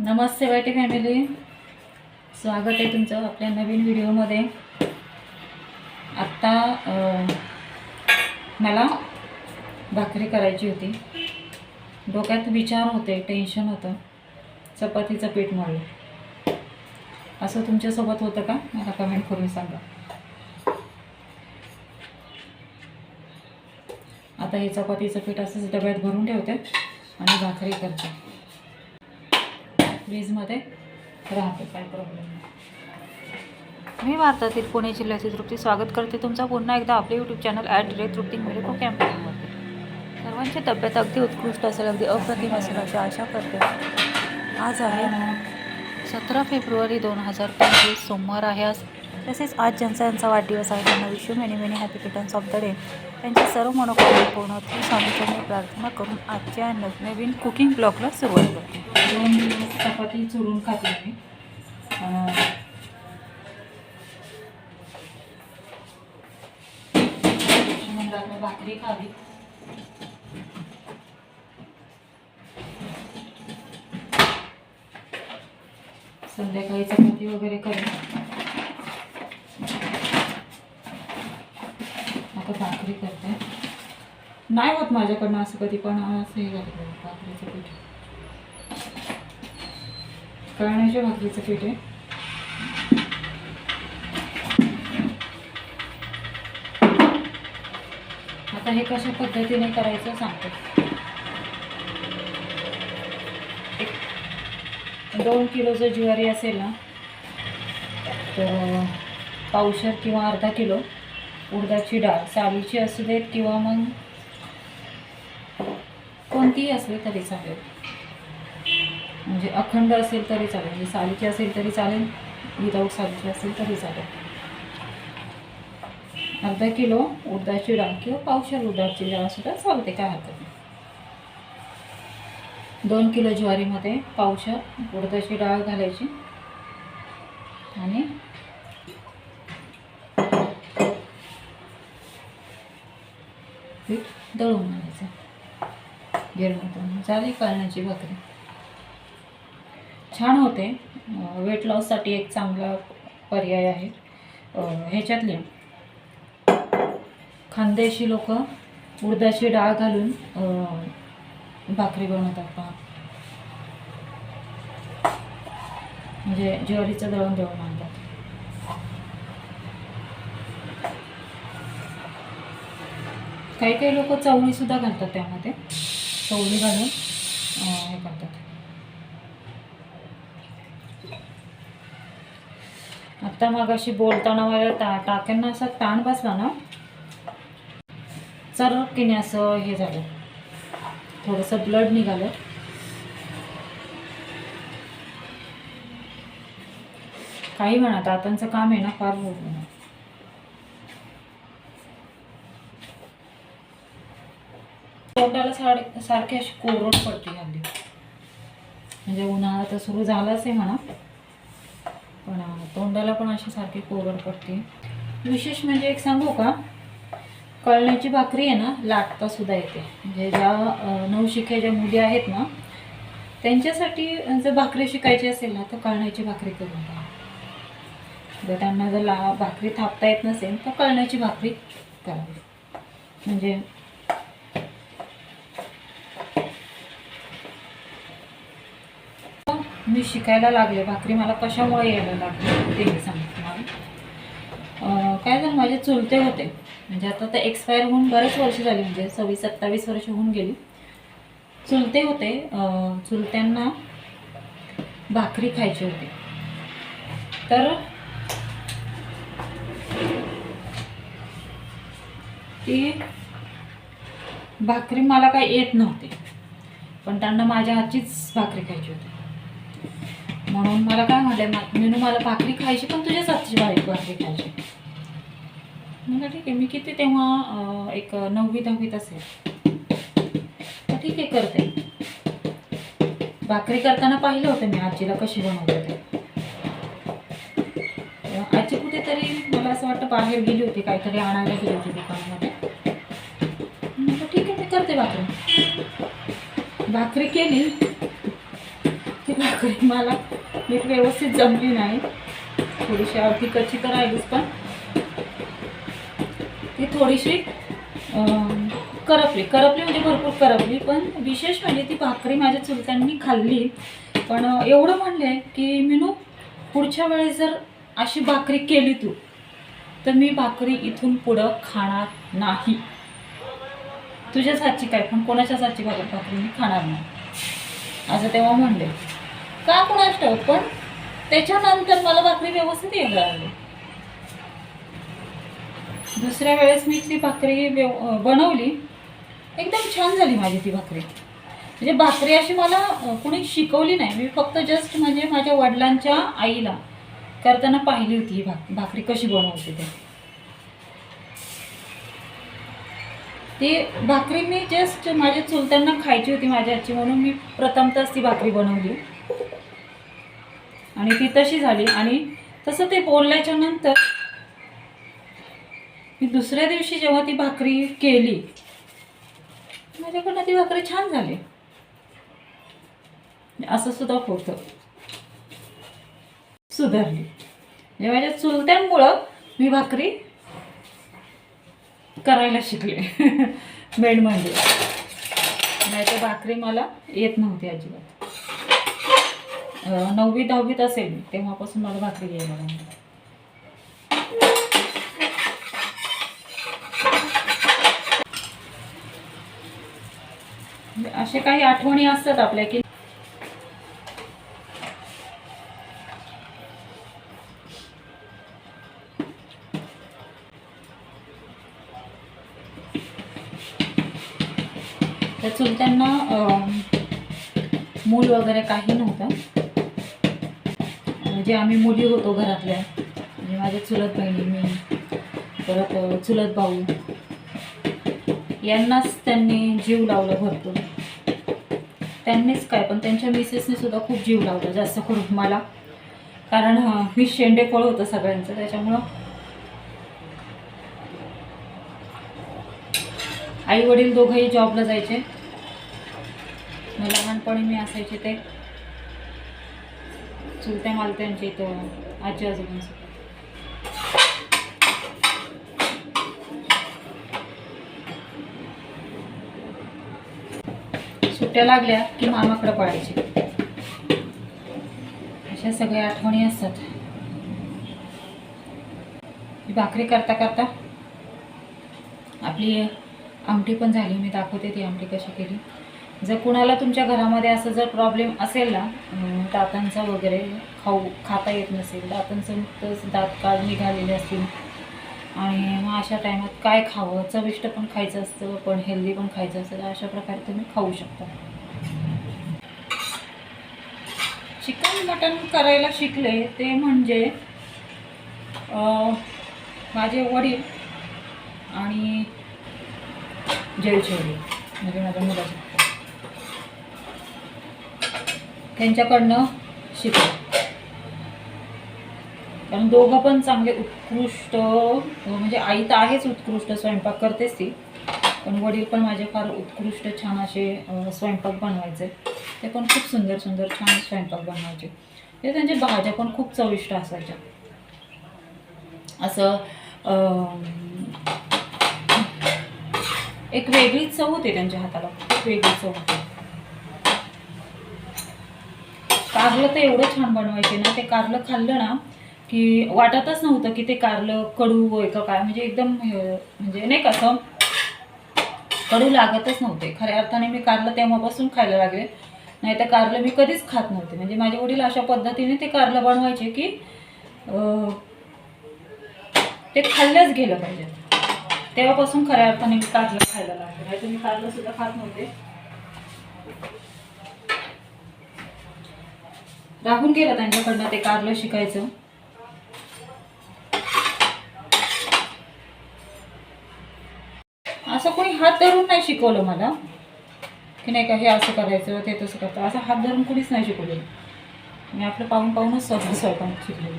नमस्ते वाटे फॅमिली स्वागत आहे तुमचं आपल्या नवीन व्हिडिओमध्ये. आत्ता मला भाकरी करायची होती. डोक्यात विचार होते टेन्शन होतं. चपातीचं पीठ मळलं. असं तुमच्यासोबत होतं का? मला कमेंट करून सांगा. आता हे चपातीचं पीठ असंच डब्यात भरून ठेवते आणि भाकरी करते. फ्रीजमध्ये राहते काय प्रॉब्लेम नाही. मी भारतातील पुणे जिल्ह्याची तृप्ती स्वागत करते. तुमचा पुन्हा एकदा आपले YouTube channel at rate Trupti मेरेको कॅम्पेनमध्ये सर्वांची तब्येत अगदी उत्कृष्ट असेल अगदी अप्रतिम असेल अशी आशा करते. आज आहे सतरा फेब्रुवारी दोन हजार पंचवीस सोमवार आहे आज. तसेच आज ज्यांचा यांचा वाढदिवस आहे. त्यांना विश्व many many happy returns of the day. त्यांची सर्व मनोकामना पूर्ण होती स्वामीचरणी प्रार्थना करून आजच्या नवनवीन कुकिंग ब्लॉगला सुरुवात करते दोन दिवस चपाती चुरून खाते मी. भाकरी खावी. संध्याकाळी चपाती वगैरे करेन आता भाकरी करते. नाही होत माझ्याकडनं असं कधी पण असं हे झालं भाकरीचं पीठ कळण्याचे भाकरीचं पीठ आहे. आता हे कशा पद्धतीने करायचं सांगते. दोन किलो जर ज्वारी असेल ना तर पावशर किंवा अर्धा किलो. उडदाची डाळ सालीची असू देत किंवा मग कोणतीही असली तरी चालेल. म्हणजे अखंड असेल तरी चालेल. म्हणजे सालीची असेल तरी चालेल विदाऊट सालीची असेल तरी चालेल. अर्धा किलो उडदाची डाळ किंवा पावशर उडदाची डाळ सुद्धा चालते काय हरकत नाही. दोन किलो ज्वारीमध्ये पावशर उडदाची डाळ घालायची आणि तळून दळून आणायचं. गिरमधून झाली कळण्याची भाकरी छान होते. वेट लॉससाठी एक चांगला पर्याय आहे. ह्याच्यातले खानदेशी लोक उडदाची डाळ घालून भाकरी बनवतात पहा. म्हणजे ज्वारीचं दळण दळून काही काही लोक चवळीसुद्धा घालतात त्यामध्ये. चवळी घालून हे करतात. आत्ता मगाशी बोलताना मला टा टाक्यांना असा ताण बसला ना. नाही असं हे झालं. थोडंसं ब्लड निघालं. काही म्हणा दातांचं काम आहे ना फार मोठं तोंडाला साड सारखी अशी कोरड पडते हल्ली. म्हणजे उन्हाळा तर सुरू झालाच आहे म्हणा. पण तोंडाला पण अशी सारखी कोरड पडते. विशेष म्हणजे एक सांगू का? कळण्याची भाकरी आहे ना लाटतासुद्धा येते. म्हणजे ज्या नवशिक्या ज्या मुली आहेत ना त्यांच्यासाठी जर भाकरी शिकायची असेल ना तर कळण्याची भाकरी करून द्या. जर त्यांना जर ला भाकरी थापता येत नसेल तर कळण्याची भाकरी करावी म्हणजे मी शिकायला लागले भाकरी मला कशामुळे यायला लागली ते मी सांगते तुम्हाला. काय झालं माझे चुलते होते. म्हणजे आता तर एक्सपायर होऊन बरेच वर्ष झाली म्हणजे सव्वीस सत्तावीस वर्ष होऊन गेली. चुलते होते चुलत्यांना भाकरी खायची होती. तर ती भाकरी मला काही येत नव्हती. पण त्यांना माझ्या हातचीच भाकरी खायची होती. म्हणून मला काय म्हटलं मेनू मला भाकरी खायची पण तुझ्याच हातची भाकरी भाकरी खायची. म्हणलं ठीक आहे मी किती तेव्हा एक नववी दहावीत असेल तर ठीक आहे करते. भाकरी करताना पाहिलं होतं मी आजीला कशी बनवते ते. आजी कुठेतरी मला असं वाटतं बाहेर गेली होती काहीतरी आणायला गेली होती दुकानामध्ये. म्हटलं ठीक आहे मी करते भाकरी. भाकरी केली. ती भाकरी मला मीठ व्यवस्थित जमली नाही. थोडीशी अर्धी कच्ची तर राहिलीच पण ती थोडीशी करपली. करपली म्हणजे भरपूर करपली पण विशेष म्हणजे ती भाकरी माझ्या चुलत्यांनी खाल्ली. पण एवढं म्हणले की मीनू पुढच्या वेळेस जर अशी भाकरी केली तू तर मी भाकरी इथून पुढं खाणार नाही. तुझ्याच हातची काय? पण कोणाच्याच हातची भाकरी? भाकरी मी खाणार नाही. असं तेव्हा म्हणले. का कोणाच ठाऊक? पण त्याच्यानंतर मला भाकरी व्यवस्थित यायला लागली. दुसऱ्या वेळेस मी ती भाकरी व्यव बनवली. एकदम छान झाली माझी ती भाकरी. म्हणजे भाकरी अशी मला कुणी शिकवली नाही. मी फक्त जस्ट म्हणजे माझ्या वडिलांच्या आईला करताना पाहिली होती ही भाक भाकरी कशी बनवते ते. ती भाकरी मी जस्ट माझ्या चुलत्यांना खायची होती माझ्या आजी म्हणून मी प्रथमतच ती भाकरी बनवली. आणि ती तशी झाली. आणि तसं ते बोलल्याच्या नंतर मी दुसऱ्या दिवशी जेव्हा ती भाकरी केली माझ्याकडनं ती भाकरी छान झाली. असं सुद्धा होतं. सुधारली. म्हणजे माझ्या चुलत्यांमुळं मी भाकरी करायला शिकले. मेन म्हणजे नाही तर भाकरी मला येत नव्हती अजिबात. नववी दहावीत असेल तेव्हापासून मला भाकरी घ्यायला लागली. असे काही आठवणी असतात आपल्या की त्या चुलत्यांना मूल वगैरे काही नव्हतं. म्हणजे आम्ही मुली होतो घरातल्या. म्हणजे माझ्या चुलत बहिणी मी परत चुलत भाऊ. यांनाच त्यांनी जीव लावला भरपूर. त्यांनीच काय पण त्यांच्या मिसेसने सुद्धा खूप जीव लावला जास्त करून मला. कारण अं, मी शेंडेफळ होतं सगळ्यांचं त्याच्यामुळं. आई वडील दोघंही जॉबला जायचे. मला लहानपणी मी असायचे ते. चुलत्या मालत्यांच्या इथं आजी आजोबांचं. सुट्ट्या लागल्या की मामाकडे पळायचे. अशा सगळ्या आठवणी असतात. भाकरी करता करता आपली आमटी पण झाली. मी दाखवते ती आमटी कशी केली. जर कुणाला तुमच्या घरामध्ये असं जर प्रॉब्लेम असेल ना दातांचा वगैरे खाऊ खाता येत नसेल दातांचं नुकतंच दात काळ निघालेले असतील. आणि मग अशा टायमात काय खावं? चविष्ट पण खायचं असतं पण हेल्दी पण खायचं असतं तर अशा प्रकारे तुम्ही खाऊ शकता. चिकन मटन करायला शिकले ते म्हणजे माझे वडील आणि जयचे वडील म्हणजे माझ्या मुलाचे. त्यांच्याकडनं शिकले. कारण दोघं पण चांगले उत्कृष्ट म्हणजे आई तर आहेच उत्कृष्ट स्वयंपाक करतेच ती. पण वडील पण माझे फार उत्कृष्ट छान असे स्वयंपाक बनवायचे. ते पण खूप सुंदर सुंदर छान स्वयंपाक बनवायचे. ते त्यांच्या भाज्या पण खूप चविष्ट असायच्या. असं एक वेगळीच चव होते त्यांच्या हाताला. खूप वेगळी चव होती. कारलं तर एवढं छान बनवायचे ना. ते कारलं खाल्लं ना की वाटतच नव्हतं की ते कारलं कडू होय का काय म्हणजे एकदम म्हणजे नाही का असं कडू लागतच नव्हते. खऱ्या अर्थाने मी कारलं तेव्हापासून खायला लागले. नाही तर कारलं मी कधीच खात नव्हते. म्हणजे माझे वडील अशा पद्धतीने ते कारलं बनवायचे की ते खाल्लंच गेलं पाहिजे. तेव्हापासून खऱ्या अर्थाने मी कारलं खायला लागले. नाही तर मी कारलं सुद्धा खात नव्हते. राहून गेलं त्यांच्याकडनं ते कारलं शिकायचं. असं कोणी हात धरून नाही शिकवलं मला. की नाही का हे असं करायचं ते तसं करतं. असं हात धरून कोणीच नाही शिकवलेलं मी आपलं पाहून पाहूनच स्वतः स्वयंपाक शिकलेली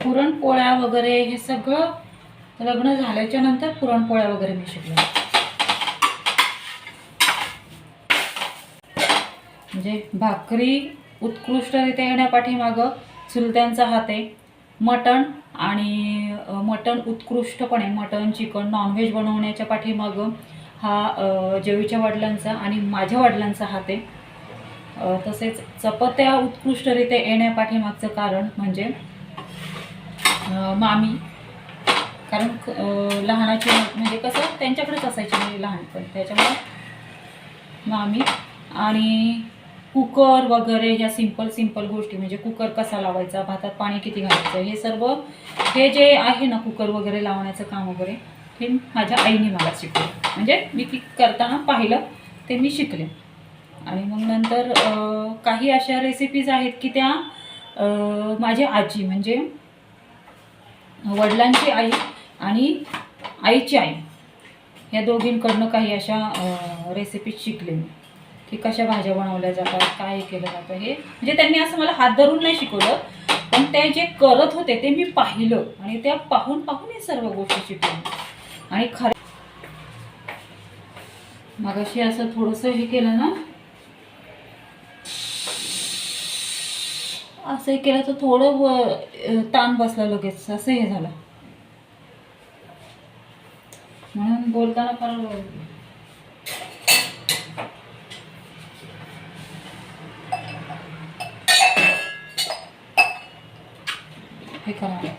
पुरणपोळ्या वगैरे हे सगळं लग्न झाल्याच्यानंतर पुरणपोळ्या वगैरे मी शिकले. म्हणजे भाकरी उत्कृष्टरित्या येण्यापाठीमागं चुलत्यांचा हात आहे. मटण आणि मटण उत्कृष्टपणे मटण चिकन नॉनव्हेज बनवण्याच्या पाठीमागं हा जेवीच्या वडिलांचा आणि माझ्या वडिलांचा हात आहे. तसेच चपात्या उत्कृष्टरित्या येण्यापाठीमागचं कारण म्हणजे मामी. कारण लहानाची म्हणजे कसं त्यांच्याकडेच असायची मी लहानपण त्याच्यामुळे मामी आणि कुकर वगैरे ह्या सिंपल सिंपल गोष्टी म्हणजे कुकर कसा लावायचा भातात पाणी किती घालायचं हे सर्व हे जे आहे ना कुकर वगैरे लावण्याचं काम वगैरे हे माझ्या आईने मला शिकलं म्हणजे मी ती करताना पाहिलं ते मी शिकले. आणि मग नंतर काही अशा रेसिपीज आहेत की त्या माझी आजी म्हणजे वडिलांची आई आणि आईची आई. ह्या दोघींकडनं काही अशा रेसिपीज शिकले मी. की कशा भाज्या बनवल्या जातात काय केलं जातं हे. म्हणजे त्यांनी असं मला हात धरून नाही शिकवलं पण ते जे करत होते ते मी पाहिलं आणि त्या पाहून पाहून हे सर्व गोष्टी शिकले आणि खरं मगाशी असं थोडंसं हे केलं ना असं हे केलं तर थोडं व- ताण बसला लगेच असं हे झालं. म्हणून बोलताना फार हे करा.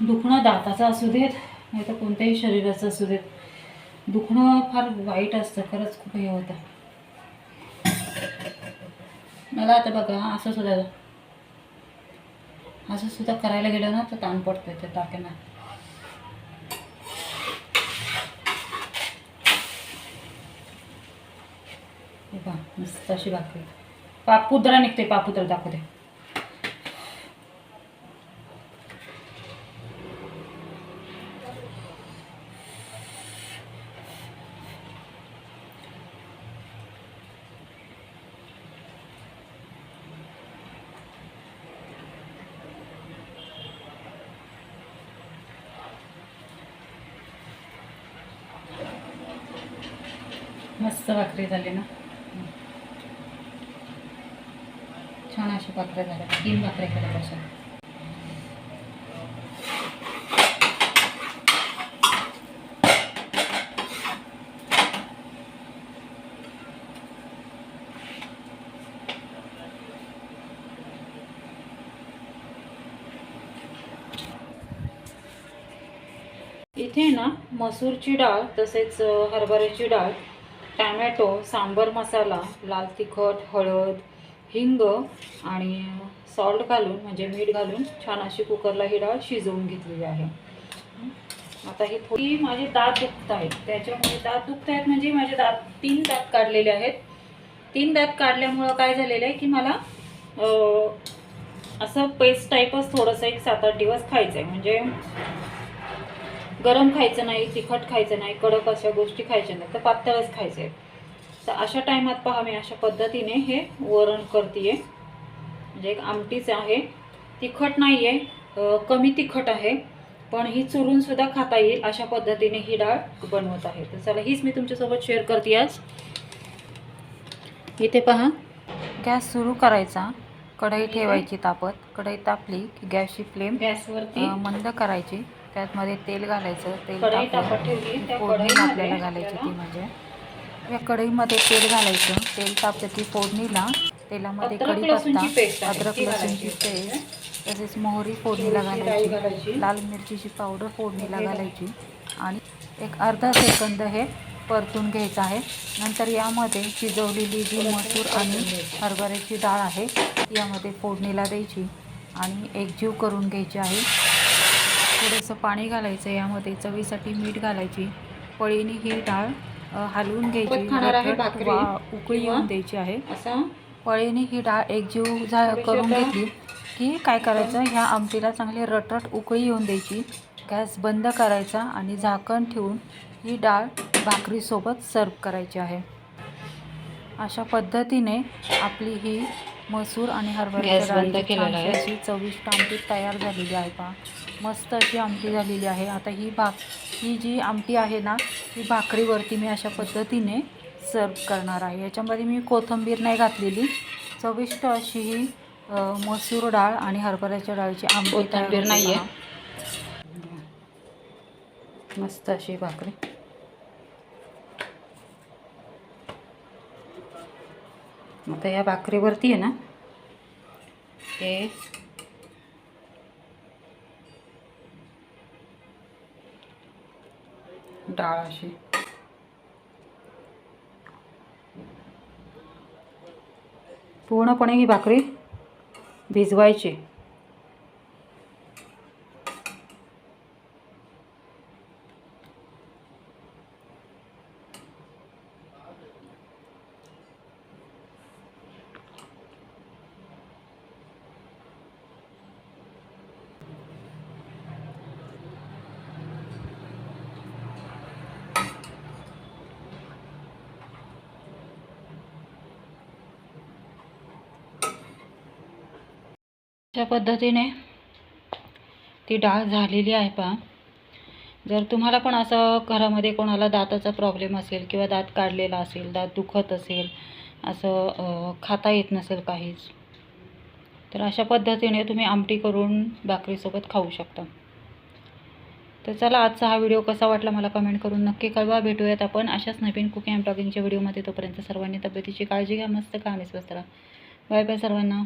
दुखणं दाताचं असू देत नाही तर कोणत्याही शरीराचं असू देत. दुखणं फार वाईट असतं खरंच खूप हे होतं. मला आता बघा असं सुद्धा असं सुद्धा करायला गेलं ना तर ताण पडतोय त्या टाक्यांना हे पहा मस्त अशी भाकरी. पापुद्रा निघते पापुद्रा दाखवते मस्त भाकरी झाली ना छान अशा भाकऱ्या झाल्या तीन भाकऱ्या केल्या बसून. इथे ना मसूरची डाळ तसेच हरभऱ्याची डाळ टॅमॅटो सांबर मसाला लाल तिखट हळद हिंग आणि सॉल्ट घालून म्हणजे मीठ घालून छान अशी कुकरला ही डाळ शिजवून घेतलेली आहे. आता ही थोडी माझे दात दुखत आहेत. त्याच्यामुळे दात दुखत आहेत म्हणजे माझे दात तीन दात काढलेले आहेत. तीन दात काढल्यामुळं काय झालेलं आहे की मला असं पेस्ट टाईपच थोडंसं एक सात आठ दिवस खायचं आहे म्हणजे गरम खायचं नाही तिखट खायचं नाही कडक अशा गोष्टी खायच्या नाही तर पातळच खायचं आहे तर अशा टायमात पहा मी अशा पद्धतीने हे वरण करते म्हणजे एक आमटीच आहे. तिखट नाही आहे कमी तिखट आहे पण ही चुरून सुद्धा खाता येईल अशा पद्धतीने ही डाळ बनवत आहे. तर चला हीच मी तुमच्यासोबत शेअर करते आज. इथे पहा. गॅस सुरू करायचा. कढई ठेवायची तापत. कढई तापली की गॅसची फ्लेम गॅसवरती मंद करायची. त्यातमध्ये तेल घालायचं. तेल कढई तापलं. तापत ठेवली. त्या फोडणी आपल्याला घालायची ती म्हणजे. या कढईमध्ये तेल घालायचं. तेल तापलं की फोडणीला. तेलामध्ये कढीपत्ता आहे, अद्रक ती लसूणची. पेस्ट तसेच मोहरी फोडणीला घालायची. लाल मिरचीची पावडर फोडणीला घालायची. आणि एक अर्धा सेकंद हे परतून घ्यायचं आहे. नंतर यामध्ये शिजवलेली जी मसूर आणि हरभऱ्याची डाळ आहे ती यामध्ये फोडणीला द्यायची आणि एकजीव करून घ्यायची आहे. थोडंसं पाणी घालायचं. यामध्ये चवीसाठी मीठ घालायची. पळीने ही डाळ हलवून घ्यायची उकळी येऊन द्यायची आहे. पळीने ही डाळ एकजीव झा करून घेतली की काय करायचं? ह्या आमटीला चांगली रटरट उकळी येऊन द्यायची. गॅस बंद करायचा आणि झाकण ठेवून ही डाळ भाकरीसोबत सर्व करायची आहे. अशा पद्धतीने आपली ही मसूर आणि हरभऱ्याच्या डाळीची केलेला आहे. छानशी अशी चविष्ट आमटी तयार झालेली आहे पहा मस्त अशी आमटी झालेली आहे आता ही भाक ही जी आमटी आहे ना ही भाकरीवरती मी अशा पद्धतीने सर्व करणार आहे याच्यामध्ये मी कोथिंबीर नाही घातलेली चविष्ट अशी ही मसूर डाळ आणि हरभऱ्याच्या डाळीची आमटी तयार नाहीये. पहा. मस्त अशी भाकरी आता या भाकरीवरती आहे ना हे डाळ अशी. पूर्णपणे ही भाकरी भिजवायची. अशा पद्धतीने ती डाळ झालेली आहे पहा. जर तुम्हाला पण असं घरामध्ये कोणाला दाताचा प्रॉब्लेम असेल किंवा दात काढलेला असेल दात दुखत असेल असं खाता येत नसेल काहीच तर अशा पद्धतीने तुम्ही आमटी करून भाकरीसोबत खाऊ शकता. तर चला आजचा हा व्हिडिओ कसा वाटला मला कमेंट करून नक्की कळवा. भेटूयात आपण अशाच नवीन कुकिंग अँड ब्लॉगिंगच्या व्हिडिओमध्ये तोपर्यंत सर्वांनी तब्येतीची काळजी घ्या मस्त का बसरा बाय बाय सर्वांना.